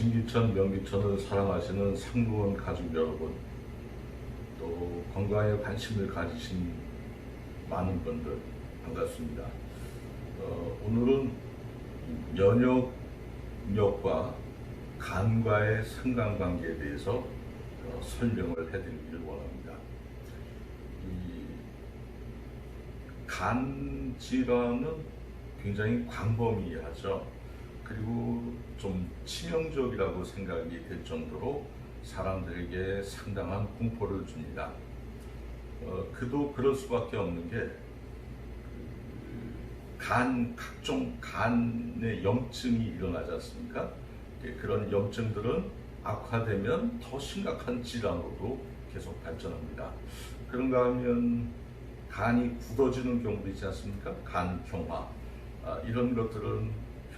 진기천, 명기천을 사랑하시는 상무원 가족 여러분, 또 건강에 관심을 가지신 많은 분들 반갑습니다. 어, 오늘은 면역력과 간과의 상관관계에 대해서 어, 설명을 해드리기를 원합니다. 간 질환은 굉장히 광범위하죠. 그리고 좀 치명적이라고 생각이 될 정도로 사람들에게 상당한 공포를 줍니다. 어, 그도 그럴 수밖에 없는 게 간 각종 간의 염증이 일어나지 않습니까? 예, 그런 염증들은 악화되면 더 심각한 질환으로 계속 발전합니다. 그런가 하면 간이 굳어지는 경우도 있지 않습니까? 간 경화 아, 이런 것들은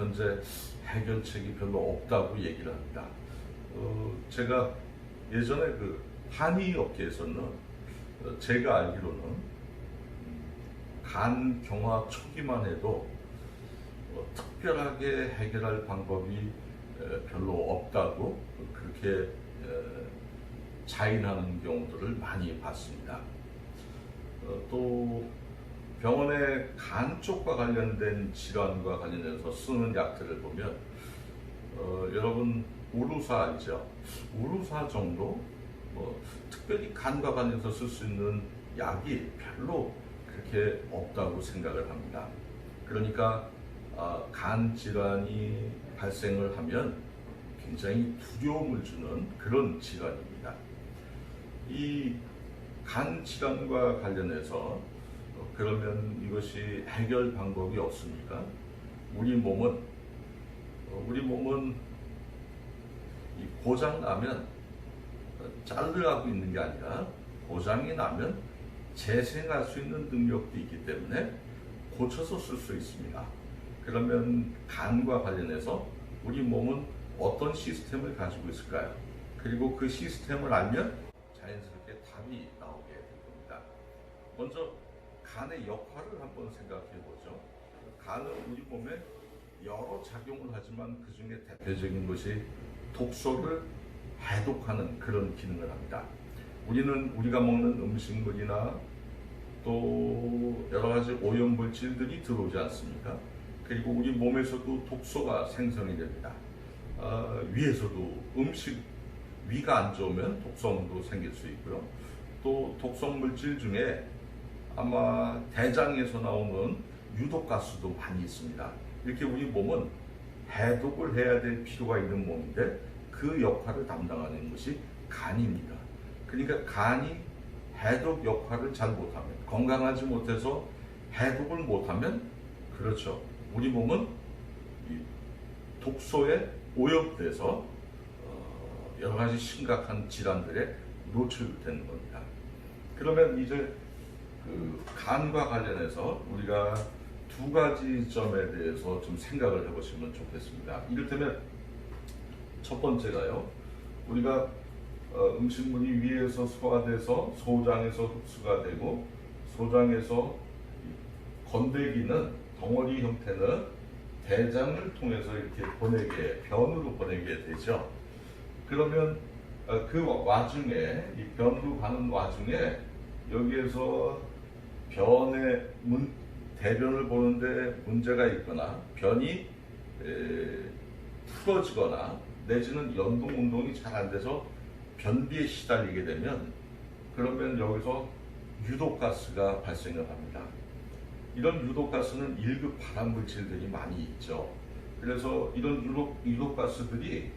현재 해결책이 별로 없다고 얘기를 합니다. 어, 제가 예전에 그 한의 업계에서는 어, 제가 알기로는 음, 간 경화 초기만 해도 어, 특별하게 해결할 방법이 에, 별로 없다고 그렇게 에, 자인하는 경우들을 많이 봤습니다. 어, 또 병원의 간 쪽과 관련된 질환과 관련해서 쓰는 약들을 보면 어, 여러분 우루사 알죠? 우루사 정도 뭐 특별히 간과 관련해서 쓸 수 있는 약이 별로 그렇게 없다고 생각을 합니다. 그러니까 아, 간 질환이 발생을 하면 굉장히 두려움을 주는 그런 질환입니다. 이 간 질환과 관련해서 어, 그러면 이것이 해결 방법이 없습니까? 우리 몸은 어, 우리 몸은 이 고장 나면 자르라고 있는 게 아니라 고장이 나면 재생할 수 있는 능력도 있기 때문에 고쳐서 쓸 수 있습니다. 그러면 간과 관련해서 우리 몸은 어떤 시스템을 가지고 있을까요? 그리고 그 시스템을 알면 자연스럽게 답이 나오게 될 겁니다. 먼저 간의 역할을 한번 생각해 보죠. 간은 우리 몸에 여러 작용을 하지만 그 중에 대표적인 것이 독소를 해독하는 그런 기능을 합니다. 우리는 우리가 먹는 음식물이나 또 여러 가지 오염 물질들이 들어오지 않습니까? 그리고 우리 몸에서도 독소가 생성이 됩니다. 어, 위에서도 음식 위가 안 좋으면 독성도 생길 수 있고요. 또 독성 물질 중에 아마 대장에서 나오는 유독가스도 많이 있습니다. 이렇게 우리 몸은 해독을 해야 될 필요가 있는 몸인데 그 역할을 담당하는 것이 간입니다. 그러니까 간이 해독 역할을 잘 못하면 건강하지 못해서 해독을 못하면 그렇죠. 우리 몸은 독소에 오염돼서 어, 여러 가지 심각한 질환들에 노출되는 겁니다. 그러면 이제 그 간과 관련해서 우리가 두 가지 점에 대해서 좀 생각을 해보시면 좋겠습니다. 이를테면 첫 번째가요. 우리가 어, 음식물이 위에서 소화돼서 소장에서 흡수가 되고 소장에서 건더기는 덩어리 형태는 대장을 통해서 이렇게 보내게 변으로 보내게 되죠. 그러면 어, 그 와중에 이 변으로 가는 와중에 여기에서 변의 문, 대변을 보는데 문제가 있거나 변이 에, 풀어지거나 내지는 연동 운동이 잘 안 돼서 변비에 시달리게 되면 그러면 여기서 유독가스가 발생을 합니다. 이런 유독가스는 1급 발암 물질들이 많이 있죠. 그래서 이런 유독, 유독가스들이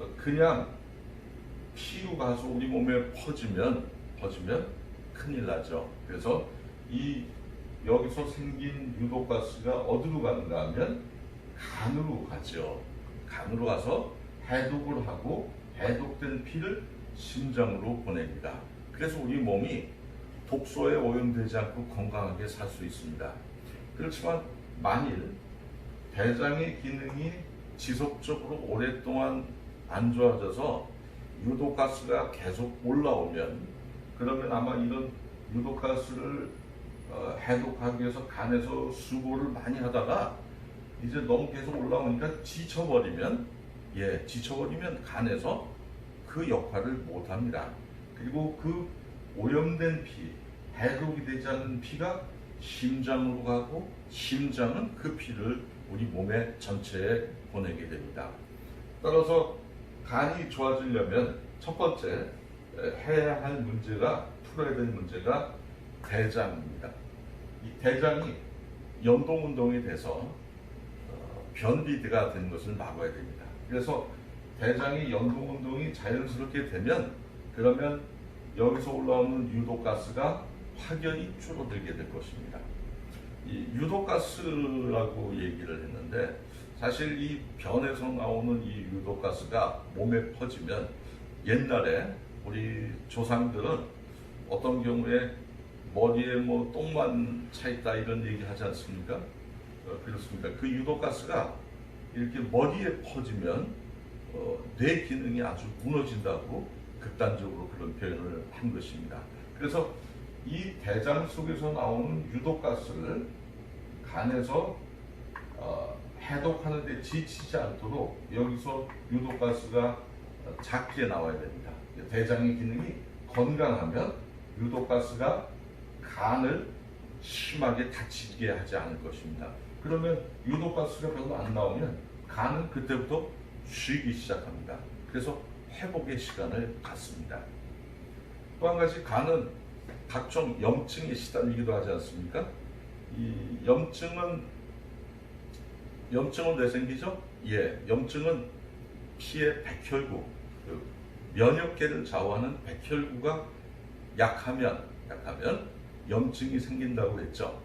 어, 그냥 피로 가서 우리 몸에 퍼지면 퍼지면 큰일 나죠. 그래서 이 여기서 생긴 유독가스가 어디로 가는가 하면 간으로 가죠. 간으로 가서 해독을 하고 해독된 피를 심장으로 보냅니다. 그래서 우리 몸이 독소에 오염되지 않고 건강하게 살 수 있습니다. 그렇지만 만일 대장의 기능이 지속적으로 오랫동안 안 좋아져서 유독가스가 계속 올라오면 그러면 아마 이런 유독가스를 어, 해독하기 위해서 간에서 수고를 많이 하다가 이제 너무 계속 올라오니까 지쳐버리면 예, 지쳐버리면 간에서 그 역할을 못합니다. 그리고 그 오염된 피, 해독이 되지 않은 피가 심장으로 가고 심장은 그 피를 우리 몸의 전체에 보내게 됩니다. 따라서 간이 좋아지려면 첫 번째 해야 할 문제가 풀어야 될 문제가 대장입니다. 이 대장이 연동 운동이 돼서 어, 변비가 되는 것을 막아야 됩니다. 그래서 대장이 연동 운동이 자연스럽게 되면 그러면 여기서 올라오는 유독가스가 확연히 줄어들게 될 것입니다. 이 유독가스라고 얘기를 했는데 사실 이 변에서 나오는 이 유독가스가 몸에 퍼지면 옛날에 우리 조상들은 어떤 경우에 머리에 뭐 똥만 차 있다 이런 얘기 하지 않습니까? 어, 그렇습니다. 그 유독가스가 이렇게 머리에 퍼지면 어, 뇌 기능이 아주 무너진다고 극단적으로 그런 표현을 한 것입니다. 그래서 이 대장 속에서 나오는 유독가스를 간에서 어, 해독하는 데 지치지 않도록 여기서 유독가스가 작게 나와야 됩니다. 대장의 기능이 건강하면 유독가스가 간을 심하게 다치게 하지 않을 것입니다. 그러면 유독가스가 별로 안 나오면 간은 그때부터 쉬기 시작합니다. 그래서 회복의 시간을 갖습니다. 또 한 가지 간은 각종 염증에 시달리기도 하지 않습니까? 이 염증은 염증은 왜 생기죠? 예, 염증은 피의 백혈구, 그 면역계를 좌우하는 백혈구가 약하면 약하면 염증이 생긴다고 했죠.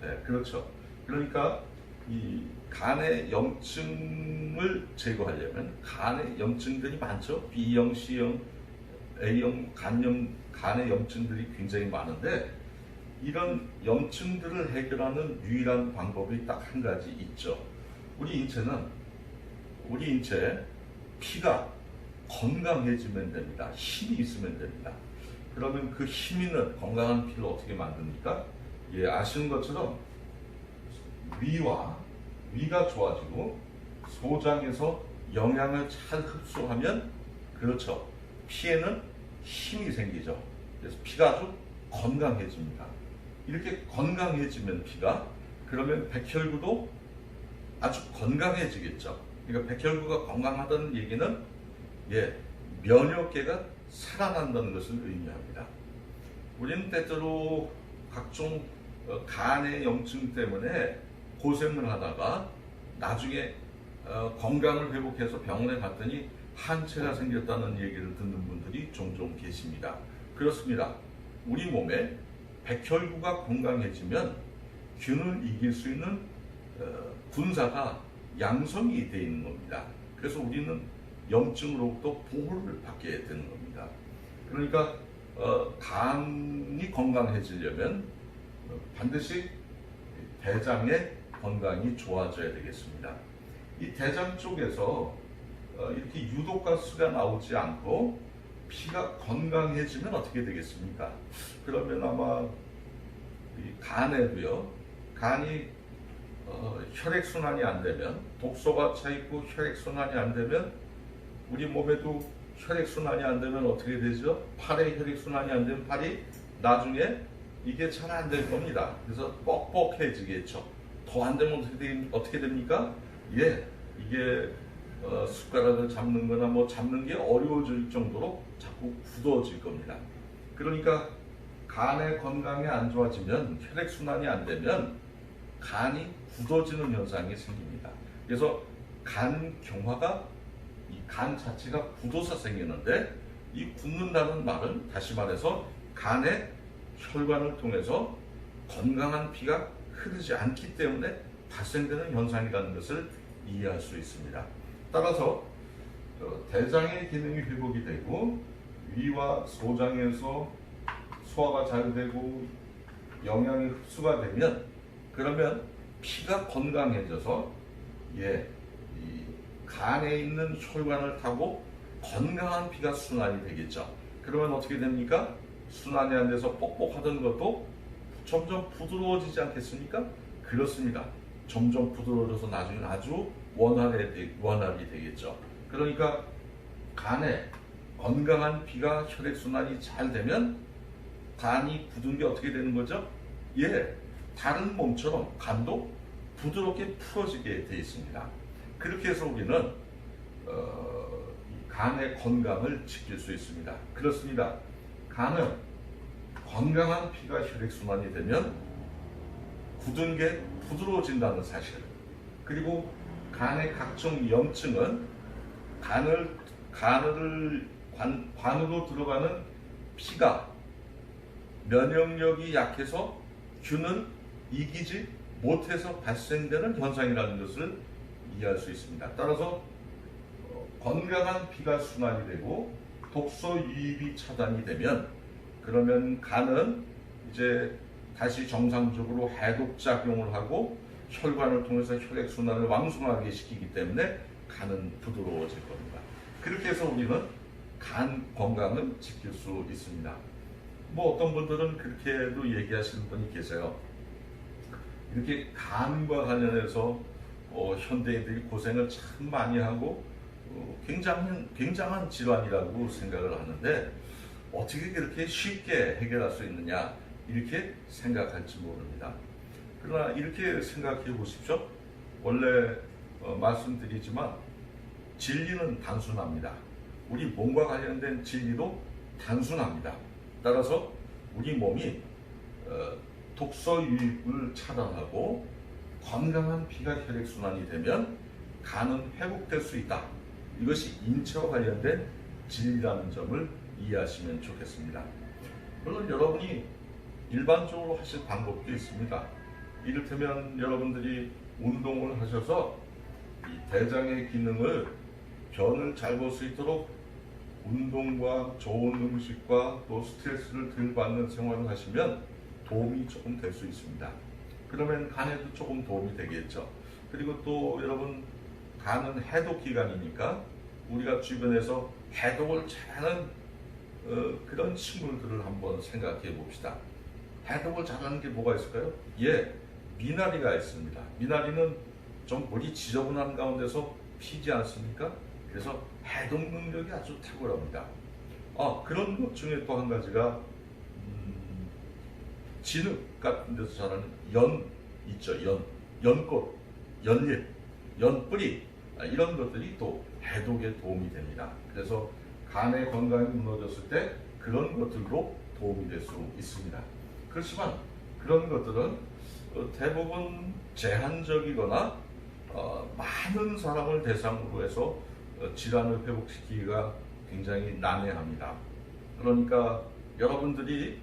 네, 그렇죠. 그러니까 이 간의 염증을 제거하려면 간의 염증들이 많죠. B형, C형, A형 간염 간의 염증들이 굉장히 많은데 이런 염증들을 해결하는 유일한 방법이 딱 한 가지 있죠. 우리 인체는 우리 인체 피가 건강해지면 됩니다. 힘이 있으면 됩니다. 그러면 그 힘 있는 건강한 피를 어떻게 만듭니까? 예, 아시는 것처럼 위와 위가 좋아지고 소장에서 영양을 잘 흡수하면 그렇죠. 피에는 힘이 생기죠. 그래서 피가 아주 건강해집니다. 이렇게 건강해지면 피가 그러면 백혈구도 아주 건강해지겠죠. 그러니까 백혈구가 건강하다는 얘기는 예, 면역계가 살아난다는 것을 의미합니다. 우리는 때때로 각종 어, 간의 염증 때문에 고생을 하다가 나중에 어, 건강을 회복해서 병원에 갔더니 한체가 생겼다는 얘기를 듣는 분들이 종종 계십니다. 그렇습니다. 우리 몸에 백혈구가 건강해지면 균을 이길 수 있는 어, 군사가 양성이 되어 있는 겁니다. 그래서 우리는 염증으로부터 보호를 받게 되는 겁니다. 그러니까 어, 간이 건강해지려면 어, 반드시 대장의 건강이 좋아져야 되겠습니다. 이 대장 쪽에서 어, 이렇게 유독가스가 나오지 않고 피가 건강해지면 어떻게 되겠습니까? 그러면 아마 간에도요, 간이 어, 혈액순환이 안 되면, 독소가 차 있고 혈액순환이 안 되면, 우리 몸에도 혈액순환이 안 되면 어떻게 되죠? 팔에 혈액순환이 안 되면 팔이 나중에 이게 잘 안 될 겁니다. 그래서 뻑뻑해지겠죠. 더 안 되면 어떻게, 되, 어떻게 됩니까? 예, 이게 어, 숟가락을 잡는 거나 뭐 잡는 게 어려워질 정도로 자꾸 굳어질 겁니다. 그러니까 간의 건강이 안 좋아지면 혈액순환이 안 되면 간이 굳어지는 현상이 생깁니다. 그래서 간 경화가 이 간 자체가 굳어서 생기는데 이 굳는다는 말은 다시 말해서 간의 혈관을 통해서 건강한 피가 흐르지 않기 때문에 발생되는 현상이라는 것을 이해할 수 있습니다. 따라서 어, 대장의 기능이 회복이 되고 위와 소장에서 소화가 잘 되고 영양이 흡수가 되면 그러면 피가 건강해져서 예, 이 간에 있는 혈관을 타고 건강한 피가 순환이 되겠죠. 그러면 어떻게 됩니까? 순환이 안 돼서 뻑뻑하던 것도 점점 부드러워지지 않겠습니까? 그렇습니다. 점점 부드러워져서 나중에 아주 원활해, 원활이 되겠죠. 그러니까 간에 건강한 피가 혈액순환이 잘 되면 간이 굳은 게 어떻게 되는 거죠? 예, 다른 몸처럼 간도 부드럽게 풀어지게 돼 있습니다. 그렇게 해서 우리는 어, 이 간의 건강을 지킬 수 있습니다. 그렇습니다. 간은 건강한 피가 혈액순환이 되면 굳은 게 부드러워진다는 사실. 그리고 간의 각종 염증은 간을 간을 관, 관으로 들어가는 피가 면역력이 약해서 균을 이기지 못해서 발생되는 현상이라는 것을 이해할 수 있습니다. 따라서 어, 건강한 피가 순환이 되고 독소 유입이 차단이 되면 그러면 간은 이제 다시 정상적으로 해독 작용을 하고 혈관을 통해서 혈액 순환을 왕성하게 시키기 때문에 간은 부드러워질 겁니다. 그렇게 해서 우리는 간 건강을 지킬 수 있습니다. 뭐 어떤 분들은 그렇게도 얘기하시는 분이 계세요. 이렇게 간과 관련해서 어, 현대인들이 고생을 참 많이 하고 어, 굉장한 굉장한 질환이라고 생각을 하는데 어떻게 그렇게 쉽게 해결할 수 있느냐 이렇게 생각할지 모릅니다. 그러나 이렇게 생각해 보십시오. 원래 어, 말씀드리지만 진리는 단순합니다. 우리 몸과 관련된 진리도 단순합니다. 따라서 우리 몸이 어, 독소 유입을 차단하고 건강한 피가 혈액 순환이 되면 간은 회복될 수 있다. 이것이 인체와 관련된 진리라는 점을 이해하시면 좋겠습니다. 물론 여러분이 일반적으로 하실 방법도 있습니다. 이를테면 여러분들이 운동을 하셔서 이 대장의 기능을 변을 잘 볼 수 있도록 운동과 좋은 음식과 또 스트레스를 덜 받는 생활을 하시면 도움이 조금 될 수 있습니다. 그러면 간에도 조금 도움이 되겠죠. 그리고 또 여러분 간은 해독 기관이니까 우리가 주변에서 해독을 잘하는 어, 그런 식물들을 한번 생각해 봅시다. 해독을 잘하는 게 뭐가 있을까요? 예, 미나리가 있습니다. 미나리는 좀 물이 지저분한 가운데서 피지 않습니까? 그래서 해독 능력이 아주 탁월합니다. 아, 그런 것 중에 또 한 가지가 음, 진흙 같은 데서 자라는 연 있죠. 연, 연꽃, 연잎, 연뿌리 아, 이런 것들이 또 해독에 도움이 됩니다. 그래서 간의 건강이 무너졌을 때 그런 것들로 도움이 될 수 있습니다. 그렇지만 그런 것들은 어, 대부분 제한적이거나 어, 많은 사람을 대상으로 해서 어, 질환을 회복시키기가 굉장히 난해합니다. 그러니까 여러분들이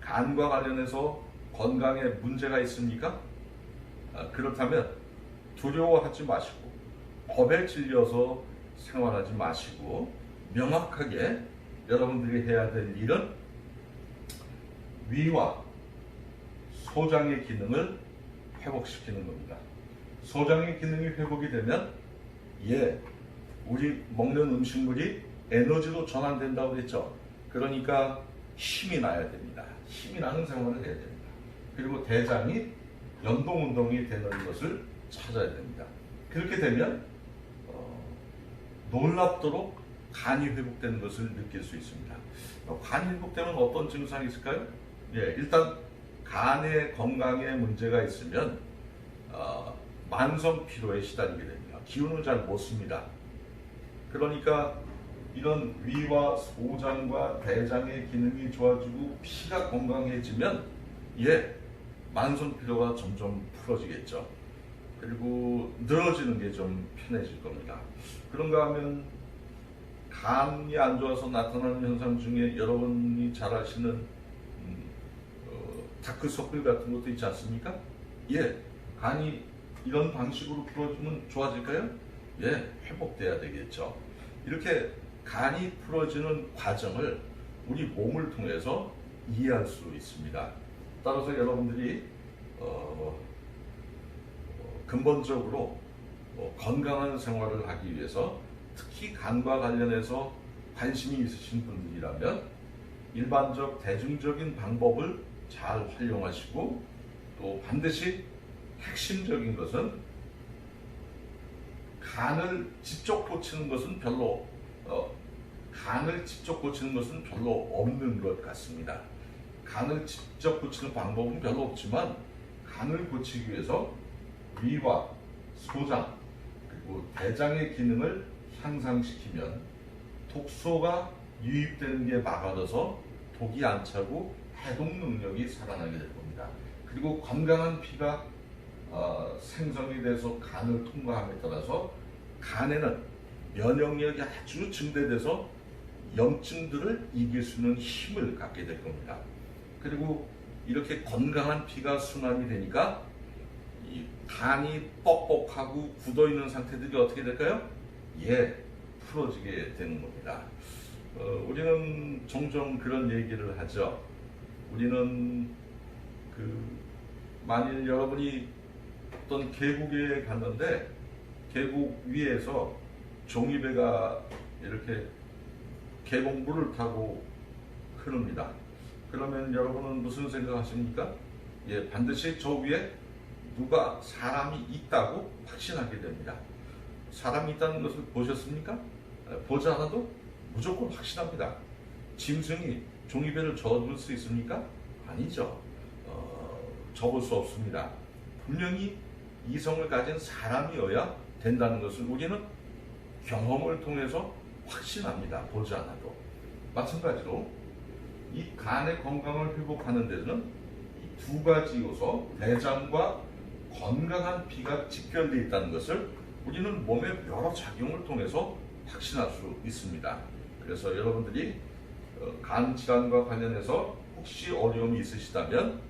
간과 관련해서 건강에 문제가 있습니까? 아, 그렇다면 두려워하지 마시고 법에 질려서 생활하지 마시고 명확하게 여러분들이 해야 될 일은 위와 소장의 기능을 회복시키는 겁니다. 소장의 기능이 회복이 되면 예, 우리 먹는 음식물이 에너지로 전환된다고 그랬죠. 그러니까 힘이 나야 됩니다. 힘이 나는 생활을 해야 됩니다. 그리고 대장이 연동 운동이 되는 것을 찾아야 됩니다. 그렇게 되면 어, 놀랍도록 간이 회복되는 것을 느낄 수 있습니다. 어, 간이 회복되면 어떤 증상이 있을까요? 예, 일단 간의 건강에 문제가 있으면 어, 만성 피로에 시달리게 됩니다. 기운을 잘 못 씁니다. 그러니까 이런 위와 소장과 대장의 기능이 좋아지고 피가 건강해지면 예 만성 피로가 점점 풀어지겠죠. 그리고 늘어지는 게 좀 편해질 겁니다. 그런가 하면 간이 안 좋아서 나타나는 현상 중에 여러분이 잘 아시는 음, 어, 다크서클 같은 것도 있지 않습니까? 예, 간이 이런 방식으로 풀어주면 좋아질까요? 예, 회복돼야 되겠죠. 이렇게 간이 풀어지는 과정을 우리 몸을 통해서 이해할 수 있습니다. 따라서 여러분들이 어, 어, 근본적으로 어, 건강한 생활을 하기 위해서 특히 간과 관련해서 관심이 있으신 분들이라면 일반적 대중적인 방법을 잘 활용하시고 또 반드시 핵심적인 것은 간을 직접 고치는 것은 별로 어, 간을 직접 고치는 것은 별로 없는 것 같습니다. 간을 직접 고치는 방법은 별로 없지만 간을 고치기 위해서 위와 소장 그리고 대장의 기능을 향상시키면 독소가 유입되는 게 막아져서 독이 안 차고 해독 능력이 살아나게 될 겁니다. 그리고 건강한 피가 어, 생성이 돼서 간을 통과함에 따라서 간에는 면역력이 아주 증대돼서 염증들을 이길 수 있는 힘을 갖게 될 겁니다. 그리고 이렇게 건강한 피가 순환이 되니까 이 간이 뻑뻑하고 굳어 있는 상태들이 어떻게 될까요? 예, 풀어지게 되는 겁니다. 어, 우리는 종종 그런 얘기를 하죠. 우리는 그 만일 여러분이 어떤 계곡에 갔는데 계곡 위에서 종이배가 이렇게 계곡물을 타고 흐릅니다. 그러면 여러분은 무슨 생각하십니까? 예, 반드시 저 위에 누가 사람이 있다고 확신하게 됩니다. 사람이 있다는 것을 보셨습니까? 에, 보지 않아도 무조건 확신합니다. 짐승이 종이배를 저어줄 수 있습니까? 아니죠. 어, 접을 수 없습니다. 분명히 이성을 가진 사람이어야 된다는 것을 우리는 경험을 통해서 확신합니다. 보지 않아도. 마찬가지로 이 간의 건강을 회복하는 데는 이두 가지 요소, 대장과 건강한 피가 직결되어 있다는 것을 우리는 몸의 여러 작용을 통해서 확신할 수 있습니다. 그래서 여러분들이 어, 간 질환과 관련해서 혹시 어려움이 있으시다면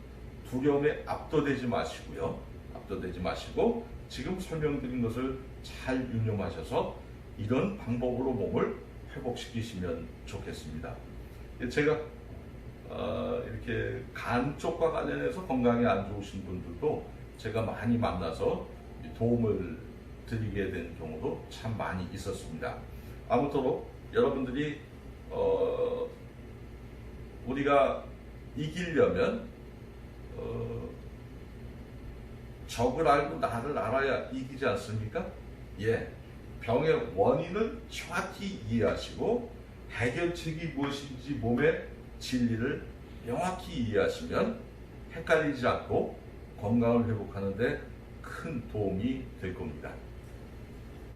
두려움에 압도되지 마시고요. 압도되지 마시고 지금 설명드린 것을 잘运用하셔서 이런 방법으로 몸을 회복시키시면 좋겠습니다. 제가 어, 이렇게 간 쪽과 관련해서 건강이 안 좋으신 분들도 제가 많이 만나서 도움을 드리게 된 경우도 참 많이 있었습니다. 아무쪼록 여러분들이 어, 우리가 이기려면 어, 적을 알고 나를 알아야 이기지 않습니까? 예. 병의 원인을 정확히 이해하시고 해결책이 무엇인지 몸의 진리를 명확히 이해하시면 헷갈리지 않고 건강을 회복하는데 큰 도움이 될 겁니다.